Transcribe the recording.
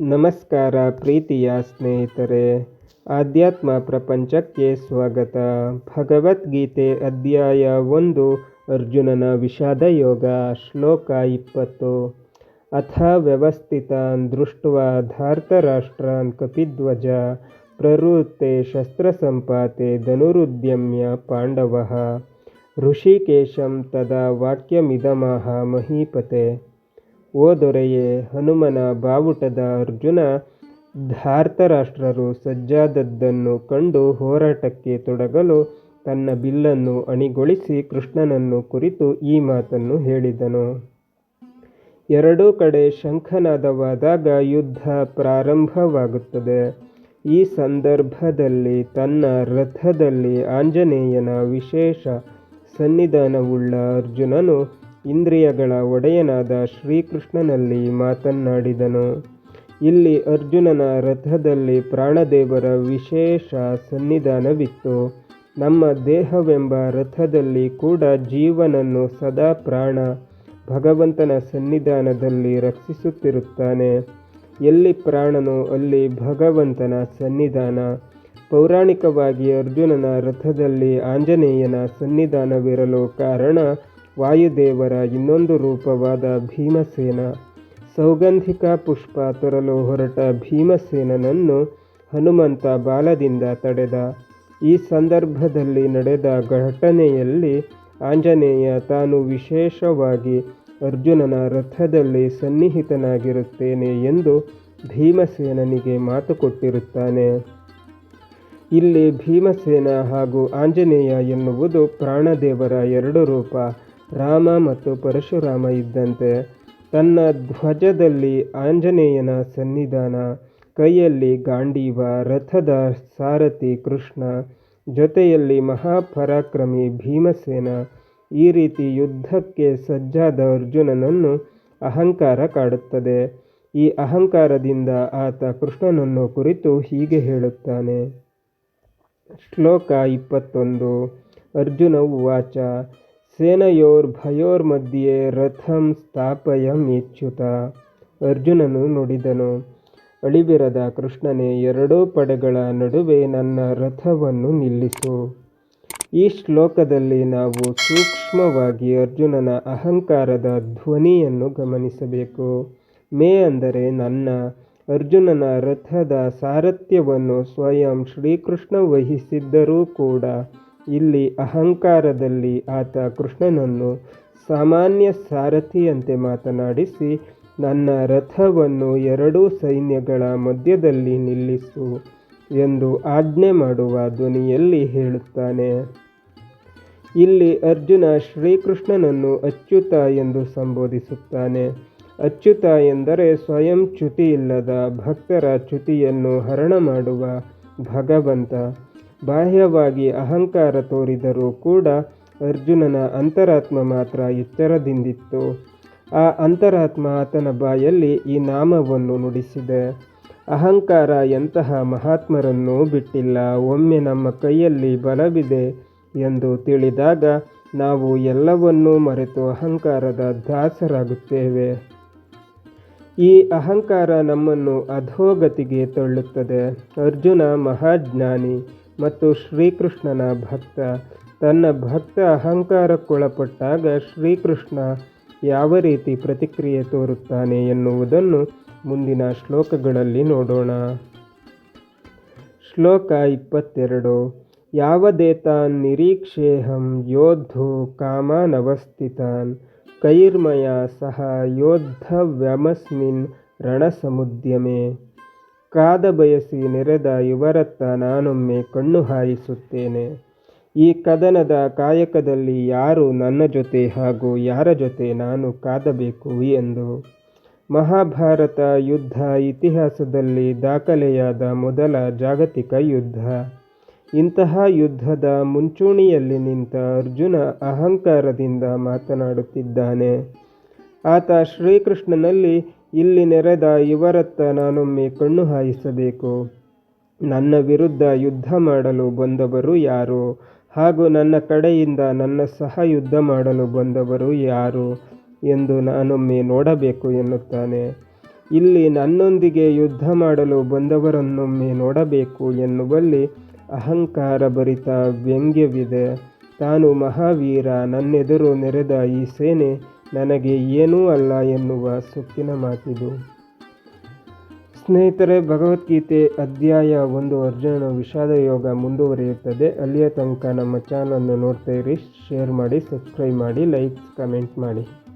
ನಮಸ್ಕಾರ ಪ್ರೀತಿಯ ಸ್ನೇಹಿತರೆ. ಆಧ್ಯಾತ್ಮ ಪ್ರಪಂಚಕ್ಕೆ ಸ್ವಾಗತ. ಭಗವದ್ಗೀತೆ ಅಧ್ಯಾಯ ಒಂದು, ಅರ್ಜುನನ ವಿಷಾದ ಯೋಗ, ಶ್ಲೋಕ ಇಪ್ಪತ್ತು. ಅಥ ವ್ಯವಸ್ಥಿತಾನ್ ದೃಷ್ಟ್ವಾ ಧಾರ್ತರಾಷ್ಟ್ರಾನ್ ಕಪಿಧ್ವಜ, ಪ್ರವೃತ್ತೆ ಶಸ್ತ್ರಸಂಪಾತೆ ಧನುರುದ್ಯಮ್ಯ ಪಾಂಡವ. ಋಷಿಕೇಶಂ ತದಾ ವಾಕ್ಯಮಿದಮಹ ಮಹೀಪತೆ. ಓ ದೊರೆಯೇ, ಹನುಮನ ಬಾವುಟದ ಅರ್ಜುನ, ಧಾರ್ತರಾಷ್ಟ್ರರು ಸಜ್ಜಾದದ್ದನ್ನು ಕಂಡು ಹೋರಾಟಕ್ಕೆ ತೊಡಗಲು ತನ್ನ ಬಿಲ್ಲನ್ನು ಅಣಿಗೊಳಿಸಿ ಕೃಷ್ಣನನ್ನು ಕುರಿತು ಈ ಮಾತನ್ನು ಹೇಳಿದನು. ಎರಡೂ ಕಡೆ ಶಂಖನಾದವಾದಾಗ ಯುದ್ಧ ಪ್ರಾರಂಭವಾಗುತ್ತದೆ. ಈ ಸಂದರ್ಭದಲ್ಲಿ ತನ್ನ ರಥದಲ್ಲಿ ಆಂಜನೇಯನ ವಿಶೇಷ ಸನ್ನಿಧಾನವುಳ್ಳ ಅರ್ಜುನನು ಇಂದ್ರಿಯಗಳ ಒಡೆಯನಾದ ಶ್ರೀಕೃಷ್ಣನಲ್ಲಿ ಮಾತನಾಡಿದನು ಇಲ್ಲಿ ಅರ್ಜುನನ ರಥದಲ್ಲಿ ಪ್ರಾಣದೇವರ ವಿಶೇಷ ಸನ್ನಿಧಾನವಿತ್ತು. ನಮ್ಮ ದೇಹವೆಂಬ ರಥದಲ್ಲಿ ಕೂಡ ಜೀವನನ್ನು ಸದಾ ಪ್ರಾಣ ಭಗವಂತನ ಸನ್ನಿಧಾನದಲ್ಲಿ ರಕ್ಷಿಸುತ್ತಿರುತ್ತಾನೆ. ಎಲ್ಲಿ ಪ್ರಾಣನು ಅಲ್ಲಿ ಭಗವಂತನ ಸನ್ನಿಧಾನ. ಪೌರಾಣಿಕವಾಗಿ ಅರ್ಜುನನ ರಥದಲ್ಲಿ ಆಂಜನೇಯನ ಸನ್ನಿಧಾನವಿರಲು ಕಾರಣ ವಾಯುದೇವರ ಇನ್ನೊಂದು ರೂಪವಾದ ಭೀಮಸೇನ. ಸೌಗಂಧಿಕ ಪುಷ್ಪ ತೊರಲು ಹೊರಟ ಭೀಮಸೇನನನ್ನು ಹನುಮಂತ ಬಾಲದಿಂದ ತಡೆದ. ಈ ಸಂದರ್ಭದಲ್ಲಿ ನಡೆದ ಘಟನೆಯಲ್ಲಿ ಆಂಜನೇಯ ತಾನು ವಿಶೇಷವಾಗಿ ಅರ್ಜುನನ ರಥದಲ್ಲಿ ಸನ್ನಿಹಿತನಾಗಿರುತ್ತೇನೆ ಎಂದು ಭೀಮಸೇನನಿಗೆ ಮಾತು ಕೊಟ್ಟಿರುತ್ತಾನೆ. ಇಲ್ಲಿ ಭೀಮಸೇನ ಹಾಗೂ ಆಂಜನೇಯ ಎನ್ನುವುದು ಪ್ರಾಣದೇವರ ಎರಡು ರೂಪ. ರಾಮ ಮತ್ತು ಪರಶುರಾಮ ಇದ್ದಂತೆ ತನ್ನ ಧ್ವಜದಲ್ಲಿ ಆಂಜನೇಯನ ಸನ್ನಿಧಾನ, ಕೈಯಲ್ಲಿ ಗಾಂಡೀವ, ರಥದ ಸಾರಥಿ ಕೃಷ್ಣ, ಜೊತೆಯಲ್ಲಿ ಮಹಾಪರಾಕ್ರಮಿ ಭೀಮಸೇನ, ಈ ರೀತಿ ಯುದ್ಧಕ್ಕೆ ಸಜ್ಜಾದ ಅರ್ಜುನನನ್ನು ಅಹಂಕಾರ ಕಾಡುತ್ತದೆ. ಈ ಅಹಂಕಾರದಿಂದ ಆತ ಕೃಷ್ಣನನ್ನು ಕುರಿತು ಹೀಗೆ ಹೇಳುತ್ತಾನೆ. ಶ್ಲೋಕ ಇಪ್ಪತ್ತೊಂದು. ಅರ್ಜುನ ಉವಾಚ. ಸೇನಯೋರ್ಭಯೋರ್ಮಧ್ಯೆ ರಥಂ ಸ್ಥಾಪಯಮ್ಯಚ್ಯುತ ಅರ್ಜುನನು ನುಡಿದನು ಅಳಿಬಿರದ ಕೃಷ್ಣನೇ, ಎರಡೂ ಪಡೆಗಳ ನಡುವೆ ನನ್ನ ರಥವನ್ನು ನಿಲ್ಲಿಸು. ಈ ಶ್ಲೋಕದಲ್ಲಿ ನಾವು ಸೂಕ್ಷ್ಮವಾಗಿ ಅರ್ಜುನನ ಅಹಂಕಾರದ ಧ್ವನಿಯನ್ನು ಗಮನಿಸಬೇಕು. ಮೇ ಅಂದರೆ ನನ್ನ, ಅರ್ಜುನನ ರಥದ ಸಾರಥ್ಯವನ್ನು ಸ್ವಯಂ ಶ್ರೀಕೃಷ್ಣ ವಹಿಸಿದ್ದರೂ ಕೂಡ ಇಲ್ಲಿ ಅಹಂಕಾರದಲ್ಲಿ ಆತ ಕೃಷ್ಣನನ್ನು ಸಾಮಾನ್ಯ ಸಾರಥಿಯಂತೆ ಮಾತನಾಡಿಸಿ, ನನ್ನ ರಥವನ್ನು ಎರಡೂ ಸೈನ್ಯಗಳ ಮಧ್ಯದಲ್ಲಿ ನಿಲ್ಲಿಸು ಎಂದು ಆಜ್ಞೆ ಮಾಡುವ ಧ್ವನಿಯಲ್ಲಿ ಹೇಳುತ್ತಾನೆ. ಇಲ್ಲಿ ಅರ್ಜುನ ಶ್ರೀಕೃಷ್ಣನನ್ನು ಅಚ್ಯುತ ಎಂದು ಸಂಬೋಧಿಸುತ್ತಾನೆ. ಅಚ್ಯುತ ಎಂದರೆ ಸ್ವಯಂ ಚ್ಯುತಿ ಇಲ್ಲದ ಭಕ್ತರ ಚ್ಯುತಿಯನ್ನು ಹರಣ ಮಾಡುವ ಭಗವಂತ. ಬಾಹ್ಯವಾಗಿ ಅಹಂಕಾರ ತೋರಿದರೂ ಕೂಡ ಅರ್ಜುನನ ಅಂತರಾತ್ಮ ಮಾತ್ರ ಎಚ್ಚರದಿಂದಿತ್ತು. ಆ ಅಂತರಾತ್ಮ ಆತನ ಬಾಯಲ್ಲಿ ಈ ನಾಮವನ್ನು ನುಡಿಸಿದೆ. ಅಹಂಕಾರ ಎಂತಹ ಮಹಾತ್ಮರನ್ನು ಬಿಟ್ಟಿಲ್ಲ, ಒಮ್ಮೆ ನಮ್ಮ ಕೈಯಲ್ಲಿ ಬಲವಿದೆ ಎಂದು ತಿಳಿದಾಗ ನಾವು ಎಲ್ಲವನ್ನೂ ಮರೆತು ಅಹಂಕಾರದ ದಾಸರಾಗುತ್ತೇವೆ. ಈ ಅಹಂಕಾರ ನಮ್ಮನ್ನು ಅಧೋಗತಿಗೆ ತಳ್ಳುತ್ತದೆ. ಅರ್ಜುನ ಮಹಾಜ್ಞಾನಿ ಮತ್ತು ಶ್ರೀಕೃಷ್ಣನ ಭಕ್ತ. ತನ್ನ ಭಕ್ತ ಅಹಂಕಾರಕ್ಕೊಳಪಟ್ಟಾಗ ಶ್ರೀಕೃಷ್ಣ ಯಾವ ರೀತಿ ಪ್ರತಿಕ್ರಿಯೆ ತೋರುತ್ತಾನೆ ಎನ್ನುವುದನ್ನು ಮುಂದಿನ ಶ್ಲೋಕಗಳಲ್ಲಿ ನೋಡೋಣ. ಶ್ಲೋಕ ಇಪ್ಪತ್ತೆರಡು. ಯಾವದೇತಾನ್ ನಿರೀಕ್ಷೇಹಂ ಯೋಧೋ ಕಾಮಾನವಸ್ಥಿತಾನ್. ಕೈರ್ಮಯ ಸಹ ಯೋದ್ಧವ್ಯಮಸ್ಮಿನ್ ರಣಸಮುದ್ಯಮೆ. ಕಾದ ಬಯಸಿ ನೆರೆದ ಇವರತ್ತ ನಾನೊಮ್ಮೆ ಕಣ್ಣು ಹಾಯಿಸುತ್ತೇನೆ. ಈ ಕದನದ ಕಾಯಕದಲ್ಲಿ ಯಾರು ನನ್ನ ಜೊತೆ ಹಾಗೂ ಯಾರ ಜೊತೆ ನಾನು ಕಾದಬೇಕು ಎಂದು. ಮಹಾಭಾರತ ಯುದ್ಧ ಇತಿಹಾಸದಲ್ಲಿ ದಾಖಲೆಯಾದ ಮೊದಲ ಜಾಗತಿಕ ಯುದ್ಧ. ಇಂತಹ ಯುದ್ಧದ ಮುಂಚೂಣಿಯಲ್ಲಿ ನಿಂತ ಅರ್ಜುನ ಅಹಂಕಾರದಿಂದ ಮಾತನಾಡುತ್ತಿದ್ದಾನೆ. ಆತ ಶ್ರೀಕೃಷ್ಣನಲ್ಲಿ ಇಲ್ಲಿ ನೆರೆದ ಇವರತ್ತ ನಾನೊಮ್ಮೆ ಕಣ್ಣು ಹಾಯಿಸಬೇಕು. ನನ್ನ ವಿರುದ್ಧ ಯುದ್ಧ ಮಾಡಲು ಬಂದವರು ಯಾರು? ಹಾಗೂ ನನ್ನ ಕಡೆಯಿಂದ ನನ್ನ ಸಹ ಯುದ್ಧ ಮಾಡಲು ಬಂದವರು ಯಾರು ಎಂದು ನಾನೊಮ್ಮೆ ನೋಡಬೇಕು ಎನ್ನುತ್ತಾನೆ. ಇಲ್ಲಿ ನನ್ನೊಂದಿಗೆ ಯುದ್ಧ ಮಾಡಲು ಬಂದವರನ್ನೊಮ್ಮೆ ನೋಡಬೇಕು ಎನ್ನುವಲ್ಲಿ ಅಹಂಕಾರ ಭರಿತ ವ್ಯಂಗ್ಯವಿದೆ. ತಾನು ಮಹಾವೀರ, ನನ್ನೆದುರು ನೆರೆದ ಈ ಸೇನೆ ನನಗೆ ಏನೂ ಅಲ್ಲ ಎನ್ನುವ ಸೊಕ್ಕಿನ ಮಾತಿದು. ಸ್ನೇಹಿತರೆ, ಭಗವದ್ಗೀತೆ ಅಧ್ಯಾಯ ಒಂದು ಅರ್ಜುನನ ವಿಷಾದ ಯೋಗ ಮುಂದುವರಿಯುತ್ತದೆ. ಅಲ್ಲಿಯ ತನಕ ನಮ್ಮ ಚಾನಲನ್ನು ನೋಡ್ತಾ ಇರಿ ಶೇರ್ ಮಾಡಿ ಸಬ್ಸ್ಕ್ರೈಬ್ ಮಾಡಿ ಲೈಕ್ ಕಮೆಂಟ್ ಮಾಡಿ.